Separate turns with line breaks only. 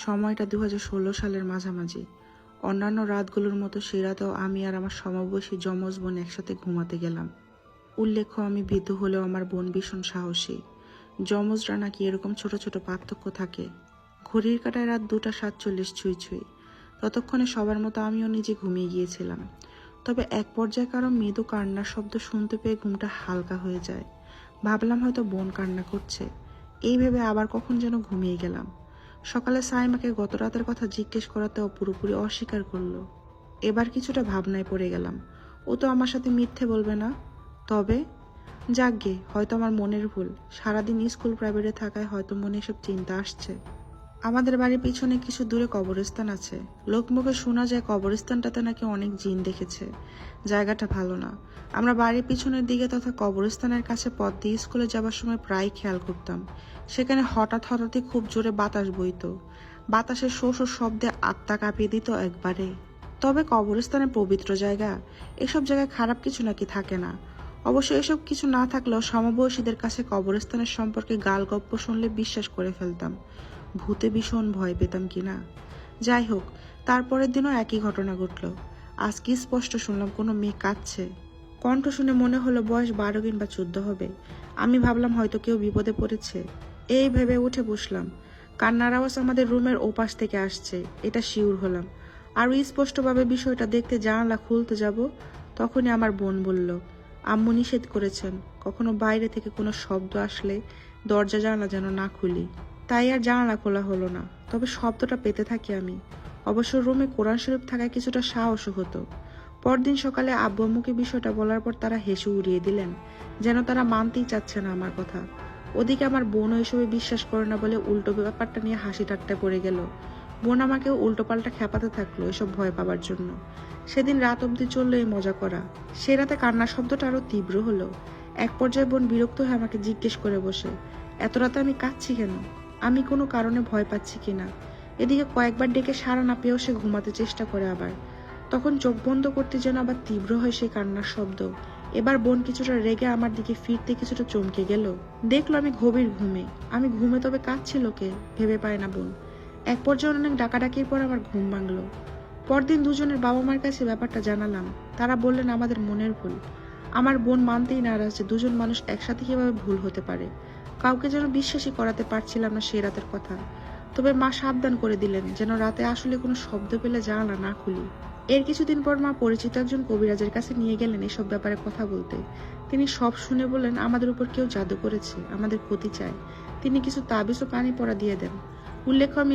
সময়টা দু হাজার ষোলো সালের মাঝামাঝি। অন্যান্য রাতগুলোর মতো সে রাতেও আমি আর আমার সমবয়সী যমজ বোন একসাথে ঘুমাতে গেলাম। উল্লেখ্য, আমি ভীত হলেও আমার বোন ভীষণ সাহসী। যমজরা নাকি এরকম ছোট ছোট পার্থক্য থাকে। ঘড়ির কাটায় রাত দুটা সাতচল্লিশ ছুঁই ছুঁই। ততক্ষণে সবার মতো আমিও নিজে ঘুমিয়ে গিয়েছিলাম। তবে এক পর্যায়ে কারও মৃদু কান্নার শব্দ শুনতে পেয়ে ঘুমটা হালকা হয়ে যায়। ভাবলাম হয়তো বোন কান্না করছে। এই ভেবে আবার কখন যেন ঘুমিয়ে গেলাম। সকালে সাইমাকে গত রাতের কথা জিজ্ঞেস করাতেও পুরোপুরি অস্বীকার করল। এবার কিছুটা ভাবনায় পড়ে গেলাম। ও তো আমার সাথে মিথ্যে বলবে না। তবে যাকগে হয়তো আমার মনের ভুল। সারাদিন স্কুল প্রাইভেটে থাকায় হয়তো মনে এসব চিন্তা আসছে। আমাদের বাড়ির পিছনে কিছু দূরে কবরস্থান আছে। লোকমুখে শোনা যায় কবরস্থানটাতে নাকি অনেক জিন দেখেছে। জায়গাটা ভালো না। আমরা বাড়ির পিছনের দিকে তথা কবরস্থানের কাছে পথ দিয়ে স্কুলে যাবার সময় প্রায় খেয়াল করতাম। সেখানে হঠাৎ হঠাৎই খুব জোরে বাতাস বইতো। বাতাসের শো শো শব্দে আত্মা কাঁপিয়ে দিত একবারে। তবে কবরস্থানে পবিত্র জায়গা। এসব জায়গায় খারাপ কিছু নাকি থাকে না। অবশ্য এসব কিছু না থাকলেও সমবয়সীদের কাছে কবরস্থানের সম্পর্কে গাল গপ্প শুনলে বিশ্বাস করে ফেলতাম। ভূতে ভীষণ ভয় পেতাম কিনা? যাই হোক, তারপরের দিনও একই ঘটনা ঘটল। আজকে স্পষ্ট শুনলাম কোনো মেয়ে কাঁদছে। কণ্ঠ শুনে মনে হলো বয়স বারো কিংবা চোদ্দ হবে। আমি ভাবলাম হয়তো কেউ বিপদে পড়েছে। এই ভেবে উঠে বসলাম। কান্নার আওয়াজ আমাদের রুমের ওপাশ থেকে আসছে, এটা শিউর হলাম। আরও স্পষ্টভাবে বিষয়টা দেখতে জানালা খুলতে যাব, তখনই আমার বোন বলল, আম্মু নিষেধ করেছেন, কখনো বাইরে থেকে কোনো শব্দ আসলে দরজা জানালা যেন না খুলি। তাই আর জানালা খোলা হলো না। তবে শব্দটা পেতে থাকি আমি। অবশ্য রুমে কোরআন শরীফ থাকায় কিছুটা সাহসও হতো। পরদিন সকালে আব্বু আম্মুকে বিষয়টা বলার পর তারা হেসে উড়িয়ে দিলেন, যেন তারা মানতেই চাচ্ছে না আমার কথা। ওদিকে আমার বোনও এসবে বিশ্বাস করে না বলে উল্টো ব্যাপারটা নিয়ে হাসি ঠাট্টা পড়ে গেল। বোন আমাকে উল্টো পাল্টা খেপাতে থাকল এসব ভয় পাবার জন্য। সেদিন রাত অবধি চলল এই মজা করা। সে রাতে কান্নার শব্দটা আরও তীব্র হলো। এক পর্যায়ে বোন বিরক্ত হয়ে আমাকে জিজ্ঞেস করে বসে, এত রাতে আমি কাঁদছি কেন? আমি কোনো কারণে ভয় পাচ্ছি কিনা। এদিকে কয়েকবার ডেকে সারা না পেয়েও সে ঘুমাতে চেষ্টা করে আবার। তখন চোখ বন্ধ করতে যেন আবার তীব্র হয় সেই কান্নার শব্দ। এবার বোন কিছুটা রেগে আমার দিকে ফিরতে কিছুটা চমকে গেল। দেখল আমি গভীর ঘুমে। আমি ঘুমে তবে কাঁদছিল কে? ভেবে পায় না বোন। এক পর্যায়ে অনেক ডাকাডাকির পর আমার ঘুম ভাঙলো। পরদিন দুজনের বাবা মার কাছে ব্যাপারটা জানালাম। তারা বললেন, আমাদের মনের ভুল। আমার বোন মানতেই নারাজ যে দুজন মানুষ একসাথে কীভাবে ভুল হতে পারে। কাউকে যেন বিশ্বাসই করাতে পারছিলাম না সেই রাতের কথা। তবে মা সাবধান করে দিলেন, যেন রাতে আসলে কোনো শব্দ পেলে জানালা না খুলি। এর কিছুদিন পর মা পরিচিত একজন কবিরাজের কাছে নিয়ে গেলেন এসব ব্যাপারে কথা বলতে। তিনি সব শুনে বলেন আমাদের উপর কেউ জাদু করেছে, আমাদের ক্ষতি চায় তিনি কিছু তাবিজ ও পানি পড়া দিয়ে দেন। উল্লেখ্য আমি